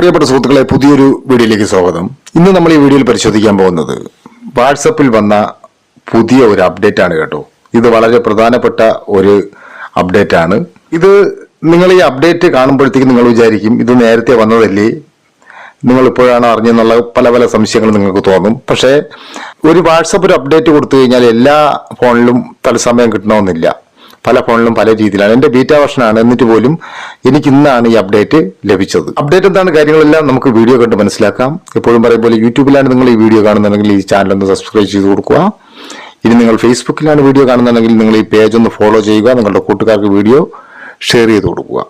പ്രിയപ്പെട്ട സുഹൃത്തുക്കളെ പുതിയൊരു വീഡിയോയിലേക്ക് സ്വാഗതം. ഇന്ന് നമ്മൾ ഈ വീഡിയോയിൽ പരിശോധിക്കാൻ പോകുന്നത് വാട്സപ്പിൽ വന്ന പുതിയ ഒരു അപ്ഡേറ്റ് ആണ് കേട്ടോ. ഇത് വളരെ പ്രധാനപ്പെട്ട ഒരു അപ്ഡേറ്റ് ആണ്. ഇത് നിങ്ങൾ ഈ അപ്ഡേറ്റ് കാണുമ്പോഴത്തേക്കും നിങ്ങൾ വിചാരിക്കും ഇത് നേരത്തെ വന്നതല്ലേ? നിങ്ങൾ ഇപ്പോഴാണ് അറിഞ്ഞെന്നുള്ള പല പല സംശയങ്ങൾ നിങ്ങൾക്ക് തോന്നും. പക്ഷേ ഒരു വാട്സപ്പ് ഒരു അപ്ഡേറ്റ് കൊടുത്തു കഴിഞ്ഞാൽ എല്ലാ ഫോണിലും തത്സമയം കിട്ടണമെന്നില്ല. പല ഫോണിലും പല രീതിയിലാണ്. എന്റെ ബീറ്റ ആണ് എന്നിട്ട് പോലും എനിക്ക് ഇന്നാണ് ഈ അപ്ഡേറ്റ് ലഭിച്ചത്. അപ്ഡേറ്റ് എന്താണ് കാര്യങ്ങളെല്ലാം നമുക്ക് വീഡിയോ കണ്ട് മനസ്സിലാക്കാം. എപ്പോഴും പറയും പോലെ യൂട്യൂബിലാണ് നിങ്ങൾ ഈ വീഡിയോ കാണുന്നുണ്ടെങ്കിൽ ഈ ചാനൽ ഒന്ന് സബ്സ്ക്രൈബ് ചെയ്ത് കൊടുക്കുക. ഇനി നിങ്ങൾ ഫേസ്ബുക്കിലാണ് വീഡിയോ കാണുന്നുണ്ടെങ്കിൽ നിങ്ങൾ ഈ പേജ് ഒന്ന് ഫോളോ ചെയ്യുക. നിങ്ങളുടെ കൂട്ടുകാർക്ക് വീഡിയോ ഷെയർ ചെയ്ത് കൊടുക്കുക.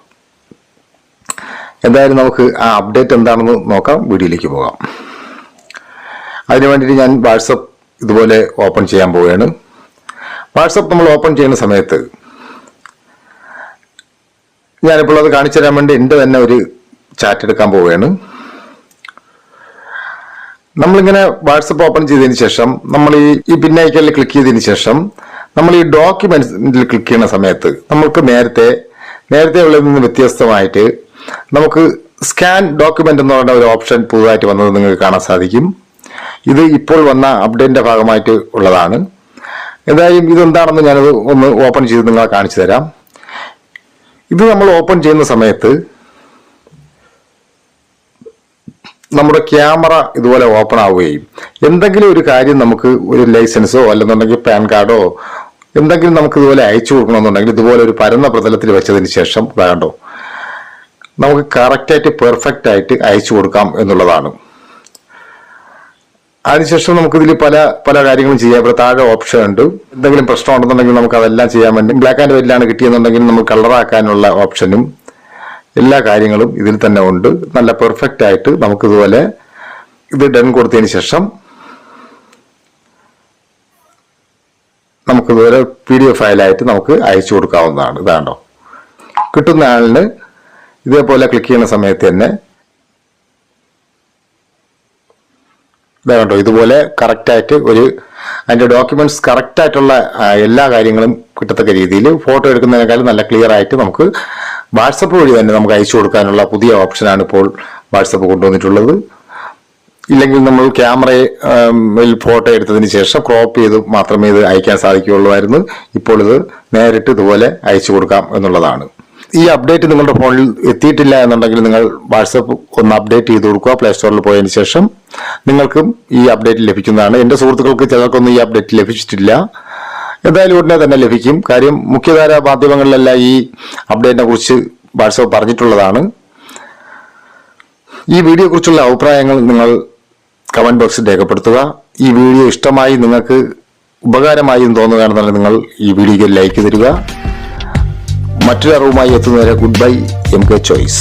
എന്തായാലും നമുക്ക് ആ അപ്ഡേറ്റ് എന്താണെന്ന് നോക്കാം. വീഡിയോയിലേക്ക് പോകാം. അതിനു വേണ്ടിയിട്ട് ഞാൻ വാട്സപ്പ് ഇതുപോലെ ഓപ്പൺ ചെയ്യാൻ പോവുകയാണ്. വാട്സപ്പ് നമ്മൾ ഓപ്പൺ ചെയ്യുന്ന സമയത്ത് ഞാനിപ്പോൾ അത് കാണിച്ചു തരാൻ വേണ്ടി എന്റെ തന്നെ ഒരു ചാറ്റ് എടുക്കാൻ പോവുകയാണ്. നമ്മളിങ്ങനെ വാട്സപ്പ് ഓപ്പൺ ചെയ്തതിന് ശേഷം നമ്മൾ ഈ ഈ പിന്നൈക്കലിൽ ക്ലിക്ക് ചെയ്തതിന് ശേഷം നമ്മൾ ഈ ഡോക്യുമെന്റ്സിൽ ക്ലിക്ക് ചെയ്യുന്ന സമയത്ത് നമുക്ക് നേരത്തെ നേരത്തെ ഉള്ളതിൽ നിന്ന് വ്യത്യസ്തമായിട്ട് നമുക്ക് സ്കാൻ ഡോക്യുമെന്റ് എന്ന് പറയുന്ന ഒരു ഓപ്ഷൻ പുതുതായിട്ട് വന്നത് നിങ്ങൾക്ക് കാണാൻ സാധിക്കും. ഇത് ഇപ്പോൾ വന്ന അപ്ഡേറ്റിന്റെ ഭാഗമായിട്ട് ഉള്ളതാണ്. എന്തായാലും ഇതെന്താണെന്ന് ഞാനത് ഒന്ന് ഓപ്പൺ ചെയ്ത് നിങ്ങളെ കാണിച്ചു തരാം ഇത് നമ്മൾ ഓപ്പൺ ചെയ്യുന്ന സമയത്ത് നമ്മുടെ ക്യാമറ ഇതുപോലെ ഓപ്പൺ ആവുകയും എന്തെങ്കിലും ഒരു കാര്യം നമുക്ക് ഒരു ലൈസൻസോ അല്ലെന്നുണ്ടെങ്കിൽ പാൻ കാർഡോ എന്തെങ്കിലും നമുക്ക് ഇതുപോലെ അയച്ചു കൊടുക്കണമെന്നുണ്ടെങ്കിൽ ഇതുപോലെ ഒരു പരന്ന പ്രതലത്തിൽ വെച്ചതിന് ശേഷം വേണ്ടോ? നമുക്ക് കറക്റ്റായിട്ട് പെർഫെക്റ്റ് ആയിട്ട് അയച്ചു കൊടുക്കാം എന്നുള്ളതാണ്. അതിനുശേഷം നമുക്ക് ഇതിൽ പല പല കാര്യങ്ങളും ചെയ്യാം. ഇവിടെ താഴെ ഓപ്ഷൻ ഉണ്ട്. എന്തെങ്കിലും പ്രശ്നം ഉണ്ടെന്നുണ്ടെങ്കിൽ നമുക്ക് അതെല്ലാം ചെയ്യാൻ വേണ്ടി ബ്ലാക്ക് ആൻഡ് വൈറ്റിലാണ് കിട്ടിയെന്നുണ്ടെങ്കിൽ നമുക്ക് കളറാക്കാനുള്ള ഓപ്ഷനും എല്ലാ കാര്യങ്ങളും ഇതിൽ തന്നെ ഉണ്ട്. നല്ല പെർഫെക്റ്റ് ആയിട്ട് നമുക്ക് ഇതുപോലെ ഇത് ഡൺ കൊടുത്തതിന് ശേഷം നമുക്ക് ഇതുപോലെ പി ഡി എഫ് ഫയലായിട്ട് നമുക്ക് അയച്ചു കൊടുക്കാവുന്നതാണ്. ഇതാണോ? കിട്ടുന്ന ആളിന് ഇതേപോലെ ക്ലിക്ക് ചെയ്യുന്ന സമയത്ത് തന്നെ ഇതാ കണ്ടോ ഇതുപോലെ കറക്റ്റായിട്ട് ഒരു അതിന്റെ ഡോക്യുമെന്റ്സ് കറക്റ്റായിട്ടുള്ള എല്ലാ കാര്യങ്ങളും കിട്ടത്തക്ക രീതിയിൽ ഫോട്ടോ എടുക്കുന്നതിനേക്കാളും നല്ല ക്ലിയർ ആയിട്ട് നമുക്ക് വാട്സപ്പ് വഴി തന്നെ നമുക്ക് അയച്ചു കൊടുക്കാനുള്ള പുതിയ ഓപ്ഷനാണ് ഇപ്പോൾ വാട്സപ്പ് കൊണ്ടുവന്നിട്ടുള്ളത്. ഇല്ലെങ്കിൽ നമ്മൾ ക്യാമറയിൽ ഫോട്ടോ എടുത്തതിന് ശേഷം ക്രോപ്പ് ചെയ്ത് മാത്രമേ ഇത് അയക്കാൻ സാധിക്കുകയുള്ളൂ ഇപ്പോൾ ഇത് നേരിട്ട് ഇതുപോലെ അയച്ചു കൊടുക്കാം എന്നുള്ളതാണ്. ഈ അപ്ഡേറ്റ് നിങ്ങളുടെ ഫോണിൽ എത്തിയിട്ടില്ല എന്നുണ്ടെങ്കിൽ നിങ്ങൾ വാട്സപ്പ് ഒന്ന് അപ്ഡേറ്റ് ചെയ്ത് കൊടുക്കുക പ്ലേ സ്റ്റോറിൽ പോയതിന് ശേഷം നിങ്ങൾക്കും ഈ അപ്ഡേറ്റ് ലഭിക്കുന്നതാണ്. എന്റെ സുഹൃത്തുക്കൾക്ക് ചിലർക്കൊന്നും ഈ അപ്ഡേറ്റ് ലഭിച്ചിട്ടില്ല. എന്തായാലും ഉടനെ തന്നെ ലഭിക്കും. കാര്യം മുഖ്യധാര മാധ്യമങ്ങളിലെല്ലാം ഈ അപ്ഡേറ്റിനെ കുറിച്ച് വാട്സപ്പ് പറഞ്ഞിട്ടുള്ളതാണ്. ഈ വീഡിയോ കുറിച്ചുള്ള അഭിപ്രായങ്ങൾ നിങ്ങൾ കമന്റ് ബോക്സിൽ രേഖപ്പെടുത്തുക. ഈ വീഡിയോ ഇഷ്ടമായി നിങ്ങൾക്ക് ഉപകാരമായി എന്ന് തോന്നുകയാണെന്നുണ്ടെങ്കിൽ നിങ്ങൾ ഈ വീഡിയോയ്ക്ക് ലൈക്ക് തരിക. മറ്റൊരു അറിവുമായി എത്തുന്നവരെ good bye M K choice